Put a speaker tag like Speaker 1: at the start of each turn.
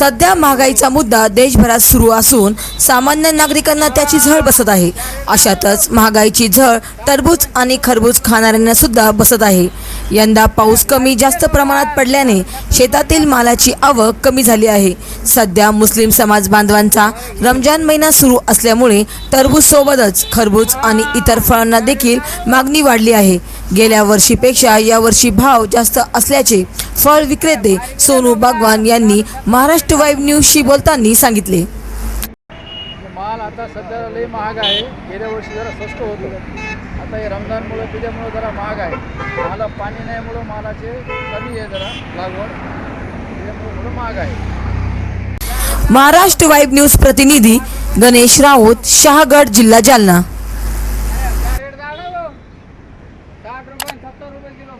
Speaker 1: सध्या महागाईचा मुद्दा देशभरात सुरू असून सामान्य नागरिकांना त्याची झळ बसत आहे. अशातच महागाईची झळ टरबूज आणि खरबूज खाणाऱ्यांना सुद्धा बसत आहे. यंदा पाऊस कमी जास्त प्रमाणात पडल्याने शेतातील मालाची आवक कमी झाली आहे. सध्या मुस्लिम समाज बांधवांचा रमजान महिना सुरू असल्यामुळे टरबूज सोबतच खरबूज आणि इतर फळांना देखील मागणी वाढली आहे. गेल्या वर्षीपेक्षा यावर्षी भाव जास्त असल्याचे फळ विक्रेते सोनू बागवान यांनी महाराष्ट्र वाईब न्यूजशी बोलताना सांगितले.
Speaker 2: माल आता सध्या लई महाग आहे. गेल्या वर्षी जरा स्वस्त होतं आता हे रमजानमुळं त्याच्यामुळं जरा महाग आहे. माला पाणी नाहीमुळं मालाचे कमी आहे जरा लागवड. त्याच्यामुळं थोडं महाग आहे.
Speaker 1: महाराष्ट्र वाईब न्यूज प्रतिनिधी गणेश राऊत शहागड जिल्हा जालना.
Speaker 2: झाला साठ रुपये सत्तर रुपये किलो.